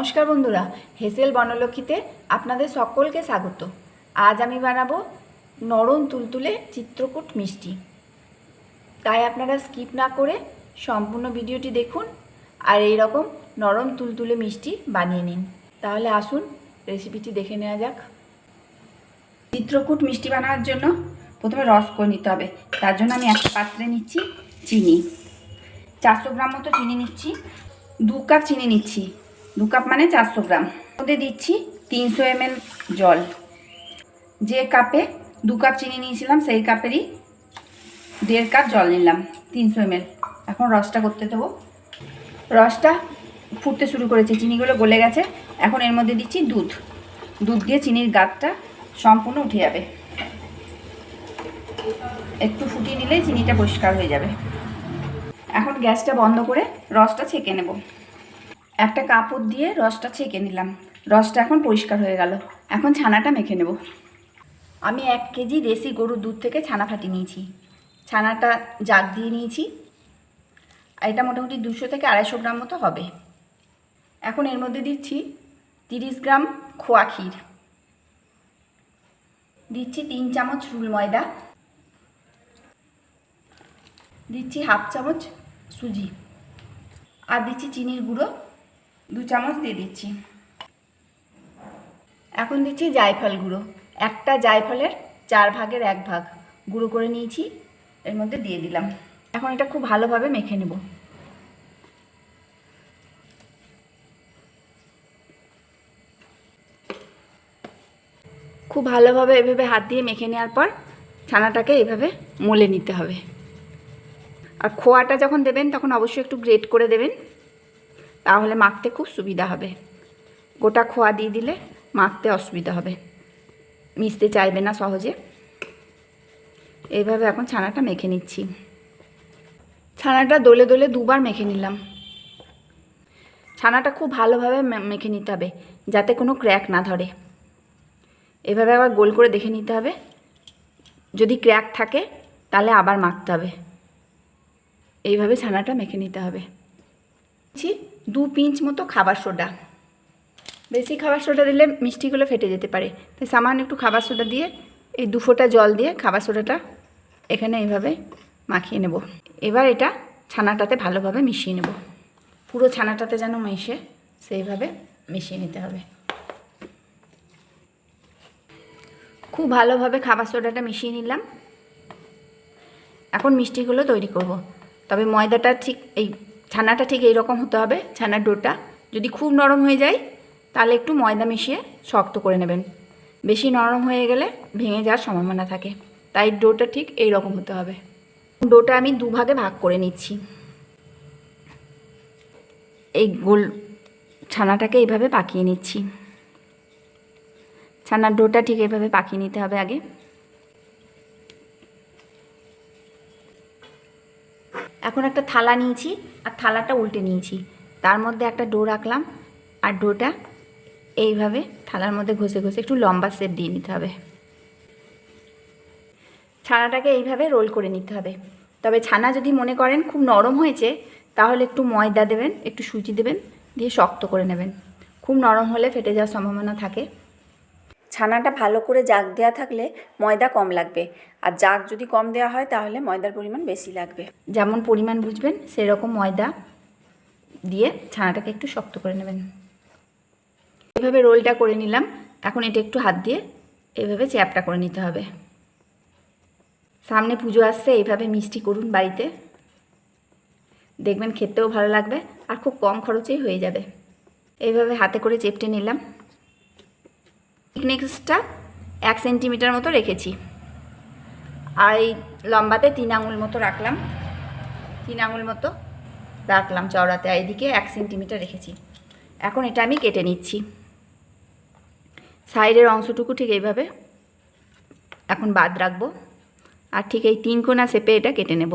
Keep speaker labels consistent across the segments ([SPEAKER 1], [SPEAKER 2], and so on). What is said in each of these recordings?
[SPEAKER 1] নমস্কার বন্ধুরা, হেসেল বনলক্ষ্মীতে আপনাদের সকলকে স্বাগত। আজ আমি বানাবো নরম তুলতুলে চিত্রকূট মিষ্টি। তাই আপনারা স্কিপ না করে সম্পূর্ণ ভিডিওটি দেখুন আর এই রকম নরম তুলতুলে মিষ্টি বানিয়ে নিন। তাহলে আসুন রেসিপিটি দেখে নেওয়া যাক। চিত্রকূট মিষ্টি বানানোর জন্য প্রথমে রস করে নিতে হবে। তার জন্য আমি একটা পাত্রে নিচ্ছি চিনি। চারশো গ্রাম মতো চিনি নিচ্ছি। দু কাপ চিনি নিচ্ছি। দু কাপ মানে চারশো গ্রাম। মধ্যে দিচ্ছি তিনশো এমএল জল। যে কাপে দু কাপ চিনি নিয়েছিলাম, সেই কাপেরই দেড় কাপ জল নিলাম, তিনশো এমএল। এখন রসটা করতে দেবো। রসটা ফুটতে শুরু করেছে, চিনিগুলো গলে গেছে। এখন এর মধ্যে দিচ্ছি দুধ। দুধ দিয়ে চিনির গাতটা সম্পূর্ণ উঠে যাবে। একটু ফুটিয়ে নিলেই চিনিটা পরিষ্কার হয়ে যাবে। এখন গ্যাসটা বন্ধ করে রসটা ছেঁকে নেব। একটা কাপড় দিয়ে রসটা ছেঁকে নিলাম। রসটা এখন পরিষ্কার হয়ে গেল। এখন ছানাটা মেখে নেব। আমি এক কেজি দেশি গরুর দুধ থেকে ছানা ফাটিয়ে নিয়েছি। ছানাটা জাগ দিয়ে নিয়েছি। এটা মোটামুটি দুশো থেকে আড়াইশো গ্রাম মতো হবে। এখন এর মধ্যে দিচ্ছি তিরিশ গ্রাম খোয়া ক্ষীর। দিচ্ছি তিন চামচ রুল ময়দা। দিচ্ছি হাফ চামচ সুজি। আর দিচ্ছি চিনির গুঁড়ো। দু চামচ দিয়ে দিচ্ছি। এখন দিচ্ছি জায়ফল গুঁড়ো। একটা জায়ফলের চার ভাগের এক ভাগ গুঁড়ো করে নিয়েছি, এর মধ্যে দিয়ে দিলাম। এখন এটা খুব ভালোভাবে মেখে নেব। খুব ভালোভাবে এভাবে হাত দিয়ে মেখে নেওয়ার পর ছানাটাকে এভাবে মলে নিতে হবে। আর খোয়াটা যখন দেবেন, তখন অবশ্যই একটু গ্রেট করে দেবেন। তাহলে মাখতে খুব সুবিধা হবে। গোটা খোয়া দিয়ে দিলে মাখতে অসুবিধা হবে। মিশতে চাইবে না সহজে। এইভাবে এখন ছানাটা মেখে নিচ্ছি। ছানাটা দোলে দোলে দুবার মেখে নিলাম। ছানাটা খুব ভালোভাবে মেখে নিতে হবে, যাতে কোনো ক্র্যাক না ধরে। এভাবে আবার গোল করে দেখে নিতে হবে। যদি ক্র্যাক থাকে, তাহলে আবার মাখতে হবে। এইভাবে ছানাটা মেখে নিতে হবে। দু পিঞ্চ মতো খাবার সোডা। বেশি খাবার সোডা দিলে মিষ্টিগুলো ফেটে যেতে পারে। তাই সামান্য একটু খাবার সোডা দিয়ে, এই দু ফোঁটা জল দিয়ে খাবার সোডাটা এখানে এইভাবে মাখিয়ে নেব। এবার এটা ছানাটাতে ভালোভাবে মিশিয়ে নেব। পুরো ছানাটাতে যেন মিশে, সেইভাবে মিশিয়ে নিতে হবে। খুব ভালোভাবে খাবার সোডাটা মিশিয়ে নিলাম। এখন মিষ্টিগুলো তৈরি করব। তবে ময়দাটা ঠিক এই ছানাটা ঠিক এইরকম হতে হবে, ছানার ডোটা। যদি খুব নরম হয়ে যায়, তাহলে একটু ময়দা মিশিয়ে শক্ত করে নেবেন। বেশি নরম হয়ে গেলে ভেঙে যাওয়ার সম্ভাবনা থাকে। তাই ডোটা ঠিক এই রকম হতে হবে। ডোটা আমি দুভাগে ভাগ করে নিচ্ছি। এই গোল ছানাটাকে এইভাবে পাকিয়ে নিচ্ছি। ছানার ডোটা ঠিক এইভাবে পাকিয়ে নিতে হবে আগে। এখন একটা থালা নিয়েছি আর থালাটা উল্টে নিয়েছি। তার মধ্যে একটা ডো রাখলাম আর ডোটা এইভাবে থালার মধ্যে ঘষে ঘষে একটু লম্বা শেপ দিয়ে নিতে হবে। ছানাটাকে এইভাবে রোল করে নিতে হবে। তবে ছানা যদি মনে করেন খুব নরম হয়েছে, তাহলে একটু ময়দা দেবেন, একটু সুজি দেবেন, দিয়ে শক্ত করে নেবেন। খুব নরম হলে ফেটে যাওয়ার সম্ভাবনা থাকে। ছানাটা ভালো করে জাগ দেওয়া থাকলে ময়দা কম লাগবে। আর জাগ যদি কম দেওয়া হয় তাহলে ময়দার পরিমাণ বেশি লাগবে। যেমন পরিমাণ বুঝবেন, সেরকম ময়দা দিয়ে ছানাটাকে একটু শক্ত করে নেবেন। এভাবে রোলটা করে নিলাম। এখন এটা একটু হাত দিয়ে এভাবে চ্যাপটা করে নিতে হবে। সামনে পুজো আসছে, এইভাবে মিষ্টি করুন বাড়িতে। দেখবেন খেতেও ভালো লাগবে আর খুব কম খরচেই হয়ে যাবে। এইভাবে হাতে করে চেপটে নিলাম। থিকনেসটা এক সেন্টিমিটার মতো রেখেছি। আর এই লম্বাতে তিন আঙুল মতো রাখলাম। তিন আঙুল মতো রাখলাম চওড়াতে এদিকে এক সেন্টিমিটার রেখেছি। এখন এটা আমি কেটে নিচ্ছি। সাইডের অংশটুকু ঠিক এইভাবে এখন বাদ রাখব। আর ঠিক এই তিন কোনা শেপে এটা কেটে নেব।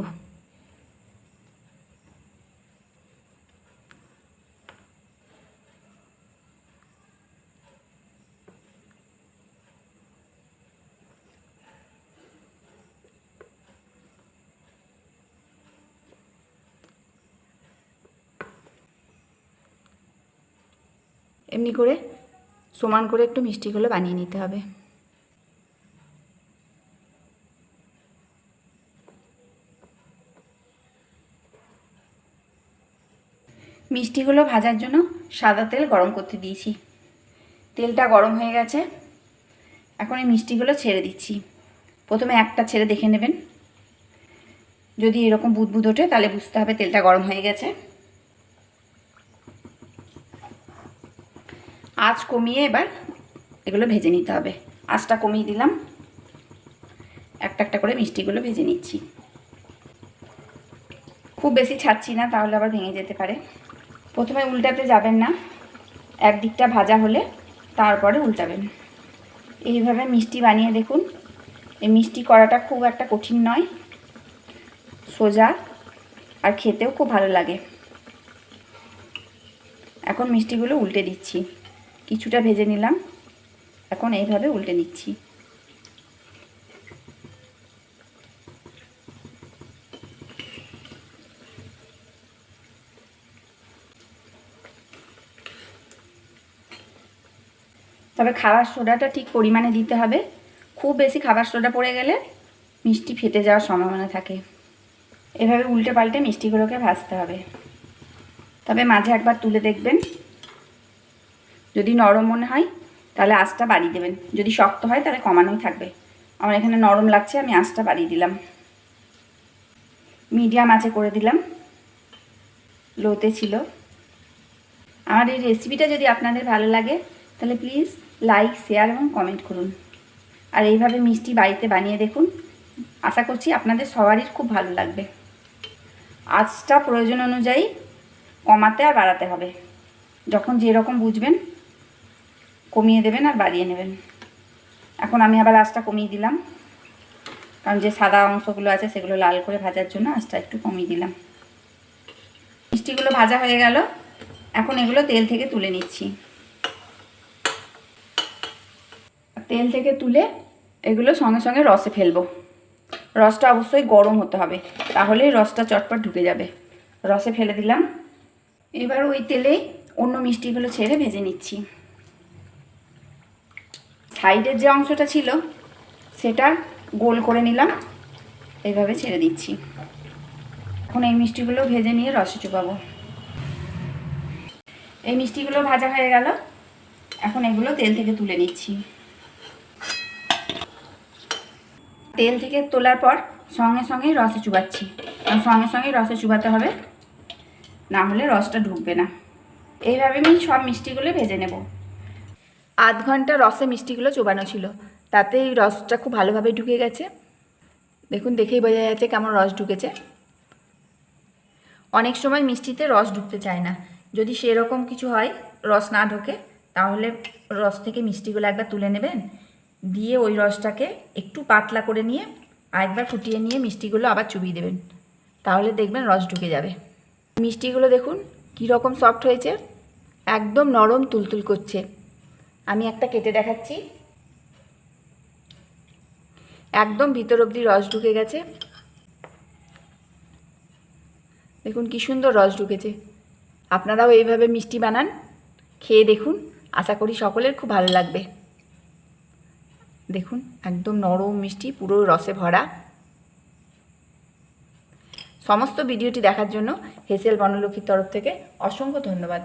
[SPEAKER 1] এমনি করে সমান করে একটু মিষ্টিগুলো বানিয়ে নিতে হবে। মিষ্টিগুলো ভাজার জন্য সাদা তেল গরম করতে দিয়েছি। তেলটা গরম হয়ে গেছে। এখন এই মিষ্টিগুলো ছেড়ে দিচ্ছি। প্রথমে একটা ছেড়ে দেখে নেবেন। যদি এরকম বুদবুদ ওঠে তাহলে বুঝতে হবে তেলটা গরম হয়ে গেছে। আঁচ কমিয়ে এবার এগুলো ভেজে নিতে হবে। আঁচটা কমিয়ে দিলাম। একটা একটা করে মিষ্টিগুলো ভেজে নিচ্ছি। খুব বেশি ছাড়ছি না, তাহলে আবার ভেঙে যেতে পারে। প্রথমে উল্টাতে যাবেন না। একদিকটা ভাজা হলে তারপরে উল্টাবেন। এইভাবে মিষ্টি বানিয়ে দেখুন। এই মিষ্টি করাটা খুব একটা কঠিন নয়। সোজা আর খেতেও খুব ভালো লাগে। এখন মিষ্টিগুলো উল্টে দিচ্ছি। কিছুটা ভেজে নিলাম। এখন এইভাবে উল্টে নিচ্ছি। তবে খাবার সোডাটা ঠিক পরিমাণে দিতে হবে। খুব বেশি খাবার সোডা পড়ে গেলে মিষ্টি ফেটে যাওয়ার সম্ভাবনা থাকে। এভাবে উল্টে পাল্টে মিষ্টিগুলোকে ভাজতে হবে। তবে মাঝে একবার তুলে দেখবেন যদি নরম মনে হয়, তাহলে আঁচটা বাড়িয়ে দেবেন। যদি শক্ত হয়, তাহলে কমানোই থাকবে। আমার এখানে নরম লাগছে, আমি আঁচটা বাড়িয়ে দিলাম। মিডিয়াম আঁচে করে দিলাম। লোতে ছিল। আমার এই রেসিপিটা যদি আপনাদের ভালো লাগে, তাহলে প্লিজ লাইক শেয়ার এবং কমেন্ট করুন। আর এইভাবে মিষ্টি বাড়িতে বানিয়ে দেখুন। আশা করছি আপনাদের সবারই খুব ভালো লাগবে। আঁচটা প্রয়োজন অনুযায়ী কমাতে আর বাড়াতে হবে। যখন যেরকম বুঝবেন কমিয়ে দেবেন আর বাড়িয়ে নেবেন। এখন আমি আবার আঁচটা কমিয়ে দিলাম। কারণ যে সাদা অংশগুলো আছে সেগুলো লাল করে ভাজার জন্য আঁচটা একটু কমিয়ে দিলাম। মিষ্টিগুলো ভাজা হয়ে গেল। এখন এগুলো তেল থেকে তুলে নিচ্ছি। তেল থেকে তুলে এগুলো সঙ্গে সঙ্গে রসে ফেলব। রসটা অবশ্যই গরম হতে হবে, তাহলেই রসটা চটপট ঢুকে যাবে। রসে ফেলে দিলাম। এবার ওই তেলেই অন্য মিষ্টিগুলো ছেড়ে ভেজে নিচ্ছি। সাইডের যে অংশটা ছিল, সেটা গোল করে নিলাম। এইভাবে ছেড়ে দিচ্ছি। এখন এই মিষ্টিগুলো ভেজে নিয়ে রসে চুপাবো এই মিষ্টিগুলো ভাজা হয়ে গেল। এখন এগুলো তেল থেকে তুলে নিচ্ছি। তেল থেকে তোলার পর সঙ্গে সঙ্গেই রসে চুবাচ্ছি। আর সঙ্গে সঙ্গেই রসে চুবাতে হবে। না হলে রসটা ঢুকবে না। এইভাবে আমি সব মিষ্টিগুলো ভেজে নেব। আধ ঘণ্টা রসে মিষ্টিগুলো চোবানো ছিল। তাতে এই রসটা খুব ভালোভাবে ঢুকে গেছে। দেখুন, দেখেই বোঝা যাচ্ছে কেমন রস ঢুকেছে। অনেক সময় মিষ্টিতে রস ঢুকতে চায় না। যদি সেরকম কিছু হয়, রস না ঢোকে, তাহলে রস থেকে মিষ্টিগুলো একবার তুলে নেবেন। দিয়ে ওই রসটাকে একটু পাতলা করে নিয়ে আরেকবার ফুটিয়ে নিয়ে মিষ্টিগুলো আবার চুবিয়ে দেবেন। তাহলে দেখবেন রস ঢুকে যাবে। মিষ্টিগুলো দেখুন কী রকম সফট হয়েছে। একদম নরম তুলতুল করছে। আমি একটা কেটে দেখাচ্ছি। একদম ভিতর অবধি রস ঢুকে গেছে। দেখুন কি সুন্দর রস ঢুকেছে। আপনারাও এইভাবে মিষ্টি বানান, খেয়ে দেখুন। আশা করি সকলের খুব ভালো লাগবে। দেখুন, একদম নরম মিষ্টি, পুরো রসে ভরা। সমস্ত ভিডিওটি দেখার জন্য হেসেল বনলক্ষ্মীর তরফ থেকে অসংখ্য ধন্যবাদ।